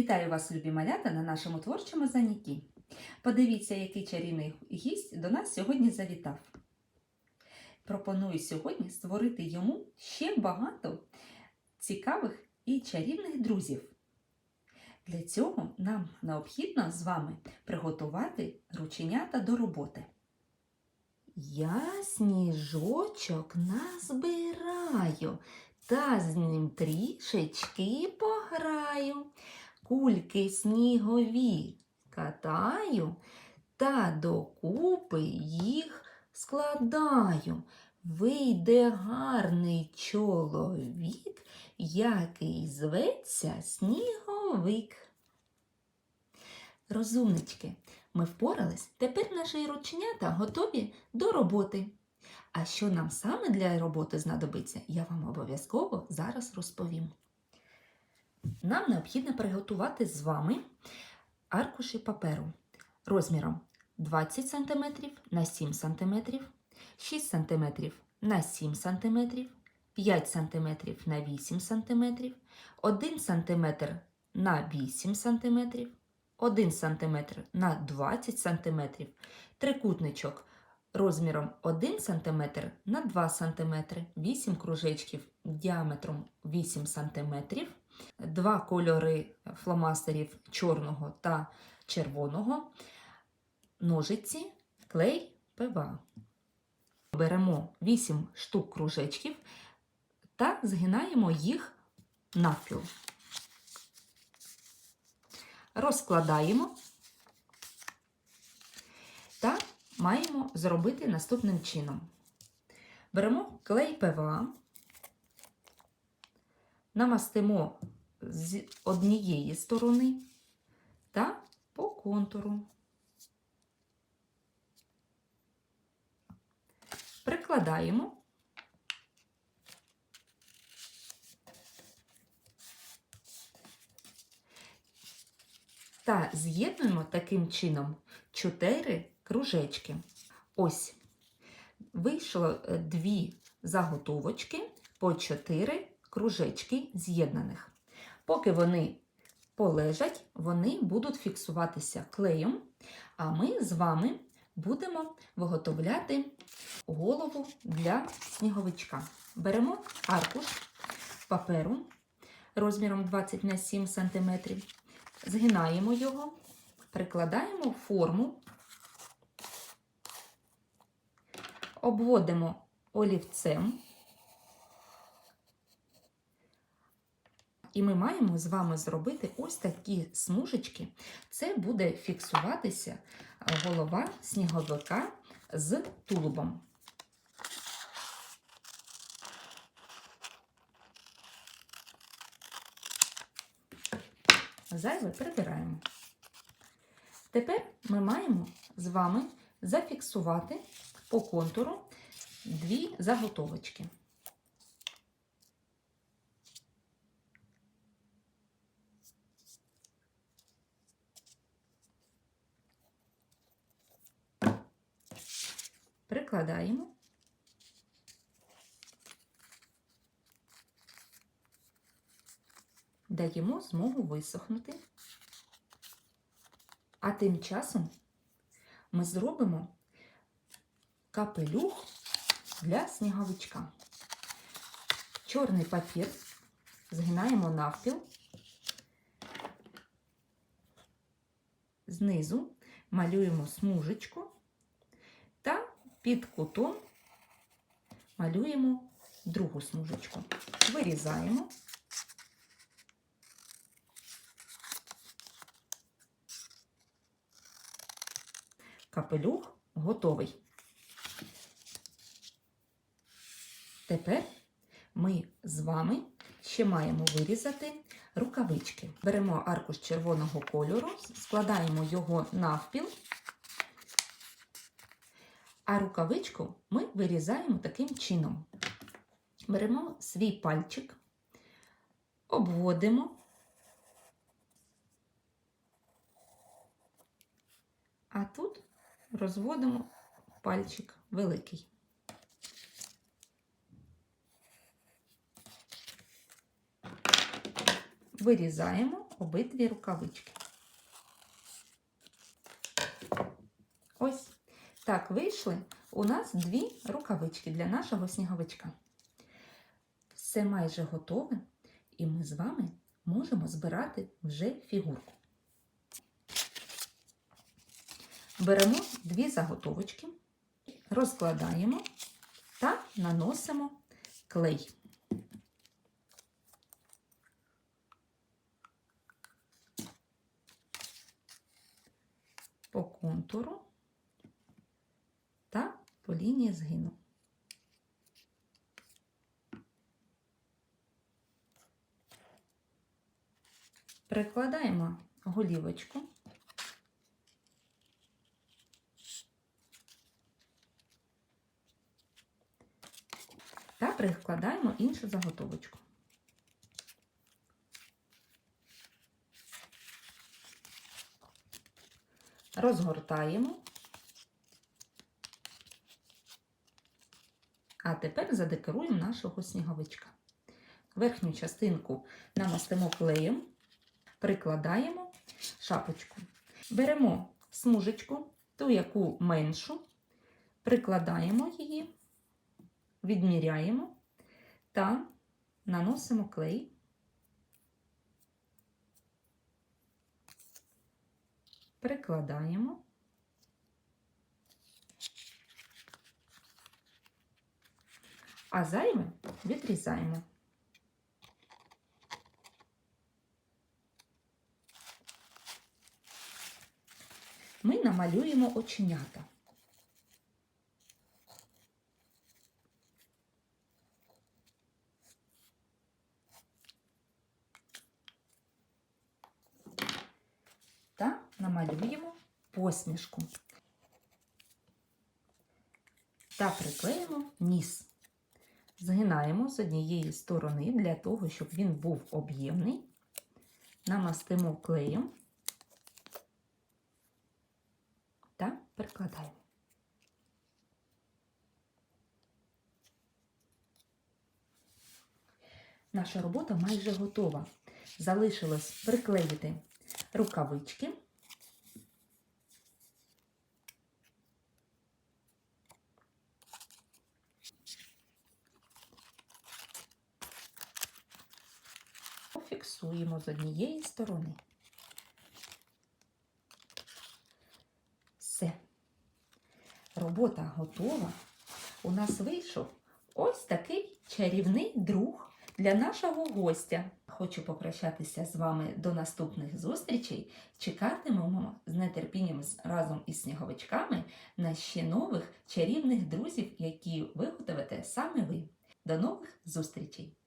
Вітаю вас, любі малята, на нашому творчому занятті. Подивіться, який чарівний гість до нас сьогодні завітав. Пропоную сьогодні створити йому ще багато цікавих і чарівних друзів. Для цього нам необхідно з вами приготувати рученята до роботи. Я сніжочок назбираю та з ним трішечки пограю. Кульки снігові катаю та докупи їх складаю. Вийде гарний чоловік, який зветься сніговик. Розумнички, ми впорались, тепер наші рученята готові до роботи. А що нам саме для роботи знадобиться, я вам обов'язково зараз розповім. Нам необхідно приготувати з вами аркуші паперу розміром 20 см на 7 см, 6 см на 7 см, 5 см на 8 см, 1 см на 8 см, 1 см на 20 см, трикутничок розміром 1 см на 2 см, 8 кружечків діаметром 8 см, два кольори фломастерів чорного та червоного, ножиці, клей, ПВА. Беремо 8 штук кружечків та згинаємо їх навпіл. Розкладаємо та маємо зробити наступним чином. Беремо клей ПВА, намастимо з однієї сторони та по контуру. Прикладаємо. Та з'єднуємо таким чином 4 кружечки. Ось вийшло е, дві заготовочки по 4 кружечки з'єднаних. Поки вони полежать, вони будуть фіксуватися клеєм, а ми з вами будемо виготовляти голову для сніговичка. Беремо аркуш паперу розміром 20 на 7 см, згинаємо його, прикладаємо форму, обводимо олівцем. І ми маємо з вами зробити ось такі смужечки. Це буде фіксуватися голова сніговика з тулубом. Зайве прибираємо. Тепер ми маємо з вами зафіксувати по контуру дві заготовочки. Прикладаємо. Даємо змогу висохнути. А тим часом ми зробимо капелюх для сніговичка. Чорний папір згинаємо навпіл, знизу малюємо смужечку під кутом малюємо другу смужечку. Вирізаємо. Капелюх готовий. Тепер ми з вами ще маємо вирізати рукавички. Беремо аркуш червоного кольору, складаємо його навпіл, а рукавичку ми вирізаємо таким чином. Беремо свій пальчик, обводимо, а тут розводимо пальчик великий. Вирізаємо обидві рукавички. Ось так вийшли у нас дві рукавички для нашого сніговичка. Все майже готове, і ми з вами можемо збирати вже фігурку. Беремо дві заготовочки, розкладаємо та наносимо клей. По контуру по лінії. Прикладаємо голівочку. Та прикладаємо іншу заготовочку. Розгортаємо. А тепер задекоруємо нашого сніговичка. Верхню частинку намастимо клеєм, прикладаємо шапочку. Беремо смужечку, ту, яку меншу, прикладаємо її, відміряємо та наносимо клей. Прикладаємо. А зайве відрізаємо. Ми намалюємо оченята. Та намалюємо посмішку. Та приклеїмо ніс. Згинаємо з однієї сторони для того, щоб він був об'ємний. Намастимо клеєм та прикладаємо. Наша робота майже готова. Залишилось приклеїти рукавички. Фіксуємо з однієї сторони. Все. Робота готова. У нас вийшов ось такий чарівний друг для нашого гостя. Хочу попрощатися з вами до наступних зустрічей. Чекатимемо з нетерпінням разом із сніговичками на ще нових чарівних друзів, які виготовите саме ви. До нових зустрічей!